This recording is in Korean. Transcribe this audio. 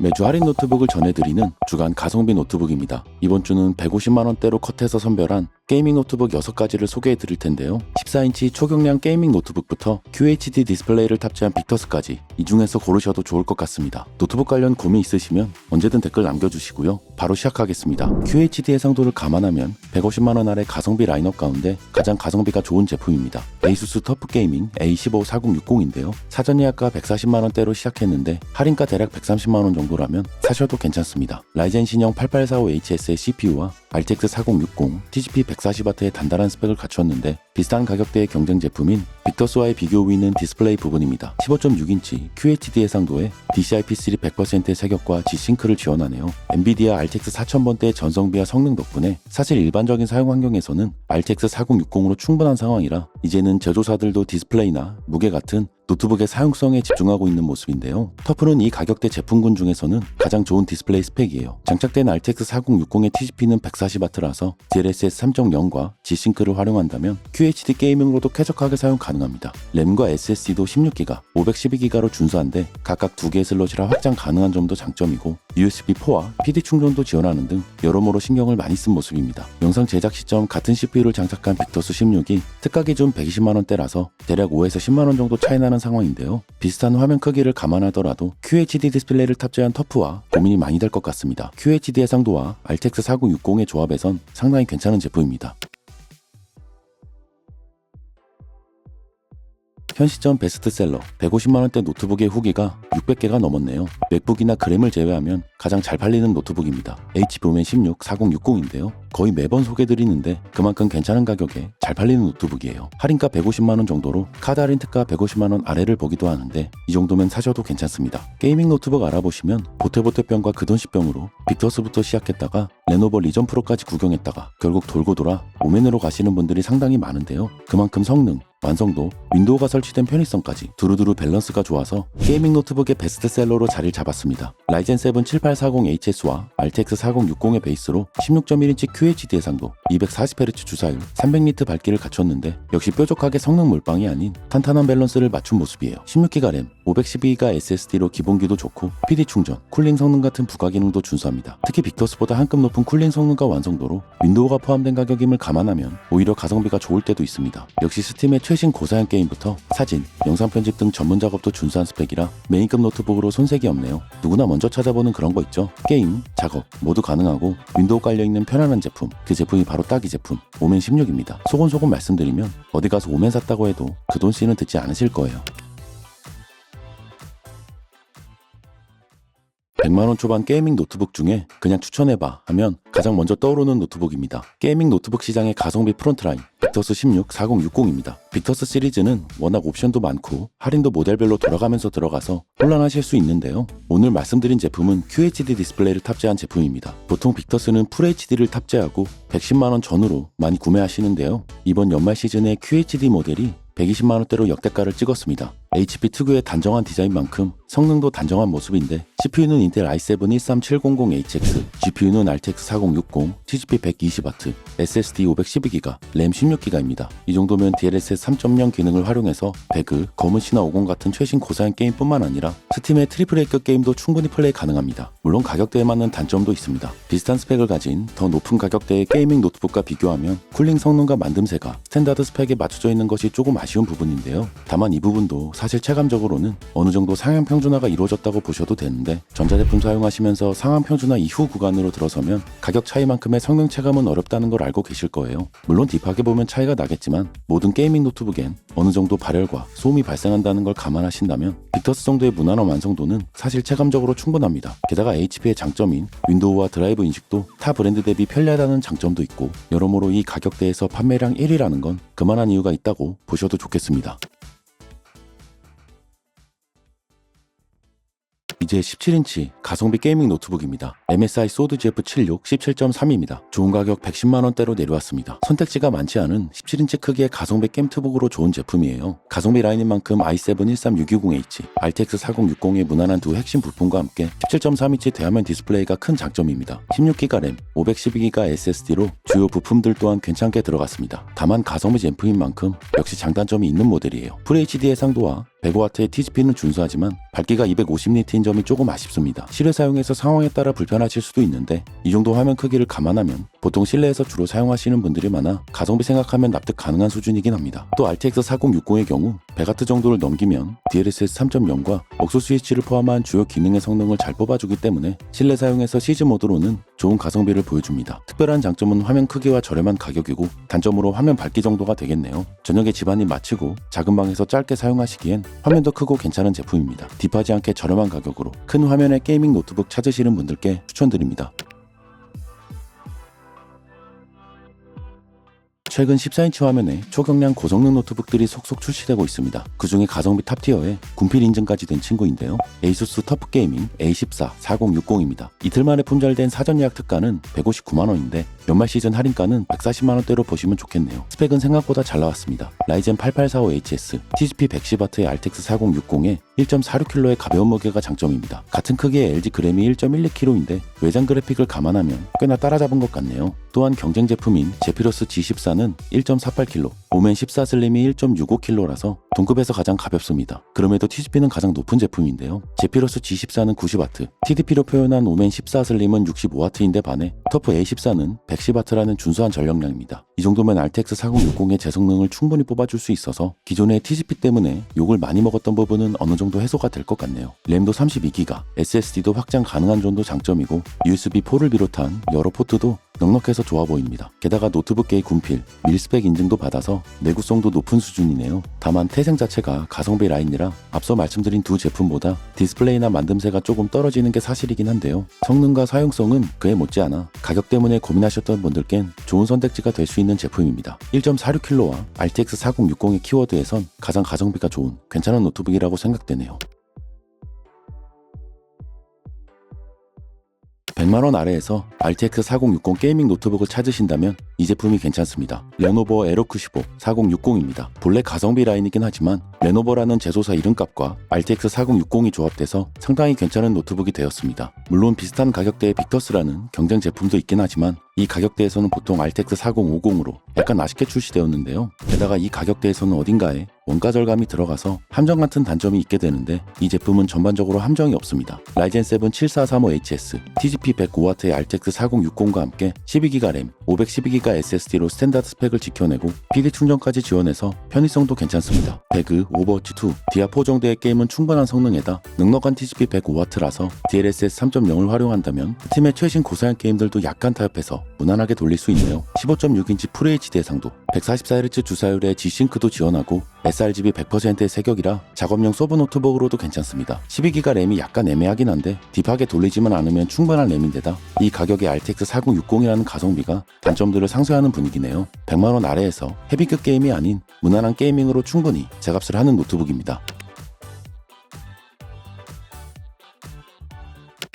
매주 할인 노트북을 전해드리는 주간 가성비 노트북입니다. 이번 주는 150만원대로 컷해서 선별한 게이밍 노트북 6가지를 소개해 드릴 텐데요. 14인치 초경량 게이밍 노트북부터 QHD 디스플레이를 탑재한 빅터스까지 이 중에서 고르셔도 좋을 것 같습니다. 노트북 관련 고민 있으시면 언제든 댓글 남겨주시고요. 바로 시작하겠습니다. QHD 해상도를 감안하면 150만원 아래 가성비 라인업 가운데 가장 가성비가 좋은 제품입니다. 에이수스 터프 게이밍 A154060인데요. 사전 예약가 140만원대로 시작했는데 할인가 대략 130만원 정도라면 사셔도 괜찮습니다. 라이젠 신형 8845HS의 CPU와 RTX 4060, TGP 140W의 단단한 스펙을 갖췄는데 비슷한 가격대의 경쟁 제품인 빅터스와의 비교 우위는 디스플레이 부분입니다. 15.6인치 QHD 해상도에 DCI-P3 100%의 색역과 G-싱크를 지원하네요. 엔비디아 RTX 4000번대의 전성비와 성능 덕분에 사실 일반적인 사용 환경에서는 RTX 4060으로 충분한 상황이라 이제는 제조사들도 디스플레이나 무게 같은 노트북의 사용성에 집중하고 있는 모습인데요. 터프는 이 가격대 제품군 중에서는 가장 좋은 디스플레이 스펙이에요. 장착된 RTX 4060의 TGP는 140W라서 DLSS 3.0과 G-싱크를 활용한다면 QHD 게이밍으로도 쾌적하게 사용 가능합니다. 램과 SSD도 16기가, 512기가로 준수한데 각각 두 개의 슬롯이라 확장 가능한 점도 장점이고 USB4와 PD 충전도 지원하는 등 여러모로 신경을 많이 쓴 모습입니다. 영상 제작 시점 같은 CPU를 장착한 빅터스 16이 특가 기준 120만원대라서 대략 5에서 10만원 정도 차이 나는 상황인데요. 비슷한 화면 크기를 감안하더라도 QHD 디스플레이를 탑재한 터프와 고민이 많이 될 것 같습니다. QHD 해상도와 RTX 4060의 조합에선 상당히 괜찮은 제품입니다. 현 시점 베스트셀러 150만원대 노트북의 후기가 600개가 넘었네요. 맥북이나 그램을 제외하면 가장 잘 팔리는 노트북입니다. HBO맨 16 4060인데요. 거의 매번 소개드리는데 그만큼 괜찮은 가격에 잘 팔리는 노트북이에요. 할인가 150만원 정도로 카드 할인 특가 150만원 아래를 보기도 하는데 이 정도면 사셔도 괜찮습니다. 게이밍 노트북 알아보시면 보태보태병과 그돈시병으로 빅터스부터 시작했다가 레노버 리전 프로까지 구경했다가 결국 돌고 돌아 오맨으로 가시는 분들이 상당히 많은데요. 그만큼 성능, 완성도, 윈도우가 설치된 편의성까지 두루두루 밸런스가 좋아서 게이밍 노트북의 베스트셀러로 자리를 잡았습니다. 라이젠 7 7840HS와 RTX 4060의 베이스로 16.1인치 QHD 해상도, 240Hz 주사율, 300니트 밝기를 갖췄는데 역시 뾰족하게 성능 몰빵이 아닌 탄탄한 밸런스를 맞춘 모습이에요. 16기가 램, 512기가 SSD로 기본기도 좋고 PD 충전, 쿨링 성능 같은 부가 기능도 준수합니다. 특히 빅터스보다 한급 높은 쿨링 성능과 완성도로 윈도우가 포함된 가격임을 감안하면 오히려 가성비가 좋을 때도 있습니다. 역시 스팀의 최신 고사양 게임부터 사진, 영상 편집 등 전문 작업도 준수한 스펙이라 메인급 노트북으로 손색이 없네요. 누구나 먼저 찾아보는 그런 거 있죠. 게임, 작업 모두 가능하고 윈도우 깔려있는 편안한 제품 그 제품이 바로 딱 이 제품 오멘 16입니다. 소곤소곤 말씀드리면 어디 가서 오멘 샀다고 해도 그 돈 씨는 듣지 않으실 거예요. 100만원 초반 게이밍 노트북 중에 그냥 추천해봐 하면 가장 먼저 떠오르는 노트북입니다. 게이밍 노트북 시장의 가성비 프론트라인 빅터스 16 4060입니다. 빅터스 시리즈는 워낙 옵션도 많고 할인도 모델별로 돌아가면서 들어가서 혼란하실 수 있는데요. 오늘 말씀드린 제품은 QHD 디스플레이를 탑재한 제품입니다. 보통 빅터스는 FHD를 탑재하고 110만원 전후로 많이 구매하시는데요. 이번 연말 시즌의 QHD 모델이 120만원대로 역대가를 찍었습니다. HP 특유의 단정한 디자인만큼 성능도 단정한 모습인데 CPU는 인텔 i7 13700HX, GPU는 RTX 4060, TGP 120W, SSD 512GB, 램 16GB입니다. 이 정도면 DLSS 3.0 기능을 활용해서 배그, 검은 신화 50 같은 최신 고사양 게임뿐만 아니라 스팀의 트리플 A급 게임도 충분히 플레이 가능합니다. 물론 가격대에 맞는 단점도 있습니다. 비슷한 스펙을 가진 더 높은 가격대의 게이밍 노트북과 비교하면 쿨링 성능과 만듦새가 스탠다드 스펙에 맞춰져 있는 것이 조금 아쉬운 부분인데요. 다만 이 부분도 사실 체감적으로는 어느 정도 상향 평준화가 이루어졌다고 보셔도 되는데 전자제품 사용하시면서 상향 평준화 이후 구간으로 들어서면 가격 차이만큼의 성능 체감은 어렵다는 걸 알고 계실 거예요. 물론 딥하게 보면 차이가 나겠지만 모든 게이밍 노트북엔 어느 정도 발열과 소음이 발생한다는 걸 감안하신다면 빅터스 정도의 무난한 완성도는 사실 체감적으로 충분합니다. 게다가 HP의 장점인 윈도우와 드라이브 인식도 타 브랜드 대비 편리하다는 장점도 있고 여러모로 이 가격대에서 판매량 1위라는 건 그만한 이유가 있다고 보셔도 좋겠습니다. 이제 17인치 가성비 게이밍 노트북입니다. MSI 소드 GF 76 17.3입니다. 좋은 가격 110만원대로 내려왔습니다. 선택지가 많지 않은 17인치 크기의 가성비 게임트북으로 좋은 제품이에요. 가성비 라인인 만큼 i7 13620H, RTX 4060의 무난한 두 핵심 부품과 함께 17.3인치 대화면 디스플레이가 큰 장점입니다. 16기가 램, 512기가 SSD로 주요 부품들 또한 괜찮게 들어갔습니다. 다만 가성비 젠프인 만큼 역시 장단점이 있는 모델이에요. FHD 해상도와 105W의 TGP는 준수하지만 밝기가 250니트인 점이 조금 아쉽습니다. 실외 사용에서 상황에 따라 불편하실 수도 있는데 이 정도 화면 크기를 감안하면 보통 실내에서 주로 사용하시는 분들이 많아 가성비 생각하면 납득 가능한 수준이긴 합니다. 또 RTX 4060의 경우 100W 정도를 넘기면 DLSS 3.0과 억수 스위치를 포함한 주요 기능의 성능을 잘 뽑아주기 때문에 실내 사용에서 시즈 모드로는 좋은 가성비를 보여줍니다. 특별한 장점은 화면 크기와 저렴한 가격이고 단점으로 화면 밝기 정도가 되겠네요. 저녁에 집안일 마치고 작은 방에서 짧게 사용하시기엔 화면도 크고 괜찮은 제품입니다. 딥하지 않게 저렴한 가격으로 큰 화면의 게이밍 노트북 찾으시는 분들께 추천드립니다. 최근 14인치 화면에 초경량 고성능 노트북들이 속속 출시되고 있습니다. 그 중에 가성비 탑티어에 군필 인증까지 된 친구인데요. 에이수스 터프 게이밍 A14 4060입니다. 이틀 만에 품절된 사전 예약 특가는 159만원인데 연말 시즌 할인가는 140만원대로 보시면 좋겠네요. 스펙은 생각보다 잘 나왔습니다. 라이젠 8845HS, TGP 110W의 RTX 4060에 1.46kg의 가벼운 무게가 장점입니다. 같은 크기의 LG 그램이 1.12kg인데 외장 그래픽을 감안하면 꽤나 따라잡은 것 같네요. 또한 경쟁 제품인 제피러스 G14는 1.48kg, 오멘 14 슬림이 1.65kg라서 동급에서 가장 가볍습니다. 그럼에도 TGP는 가장 높은 제품인데요. 제피러스 G14는 90W, TDP로 표현한 오멘 14 슬림은 65W인데 반해 터프 A14는 110W라는 준수한 전력량입니다. 이 정도면 RTX 4060의 제 성능을 충분히 뽑아줄 수 있어서 기존의 TGP 때문에 욕을 많이 먹었던 부분은 어느 정도 해소가 될 것 같네요. 램도 32기가, SSD도 확장 가능한 정도 장점이고 USB4를 비롯한 여러 포트도 넉넉해서 좋아 보입니다. 게다가 노트북계의 군필, 밀스펙 인증도 받아서 내구성도 높은 수준이네요. 다만 태생 자체가 가성비 라인이라 앞서 말씀드린 두 제품보다 디스플레이나 만듦새가 조금 떨어지는 게 사실이긴 한데요. 성능과 사용성은 그에 못지않아 가격 때문에 고민하셨던 분들께는 좋은 선택지가 될 수 있는 제품입니다. 1.46kg와 RTX 4060의 키워드에선 가장 가성비가 좋은 괜찮은 노트북이라고 생각되네요. 100만원 아래에서 RTX 4060 게이밍 노트북을 찾으신다면 이 제품이 괜찮습니다. 레노버 에로크 15 4060입니다. 본래 가성비 라인이긴 하지만 레노버라는 제조사 이름값과 RTX 4060이 조합돼서 상당히 괜찮은 노트북이 되었습니다. 물론 비슷한 가격대의 빅터스라는 경쟁 제품도 있긴 하지만 이 가격대에서는 보통 RTX 4050으로 약간 아쉽게 출시되었는데요. 게다가 이 가격대에서는 어딘가에 원가 절감이 들어가서 함정 같은 단점이 있게 되는데 이 제품은 전반적으로 함정이 없습니다. 라이젠 7 7435HS, TGP 105W의 RTX 4060과 함께 12기가 램, 512기가 SSD로 스탠다드 스펙을 지켜내고 PD 충전까지 지원해서 편의성도 괜찮습니다. 배그, 오버워치 2, 디아4 정도의 게임은 충분한 성능에다 넉넉한 TGP 105W라서 DLSS 3.0을 활용한다면 팀의 최신 고사양 게임들도 약간 타협해서 무난하게 돌릴 수 있네요. 15.6인치 FHD 해상도, 144Hz 주사율의 G싱크도 지원하고 sRGB 100%의 세격이라 작업용 서브 노트북으로도 괜찮습니다. 12기가 램이 약간 애매하긴 한데 딥하게 돌리지만 않으면 충분한 램인데다 이 가격에 RTX 4060이라는 가성비가 단점들을 상쇄하는 분위기네요. 100만원 아래에서 헤비급 게임이 아닌 무난한 게이밍으로 충분히 제값을 하는 노트북입니다.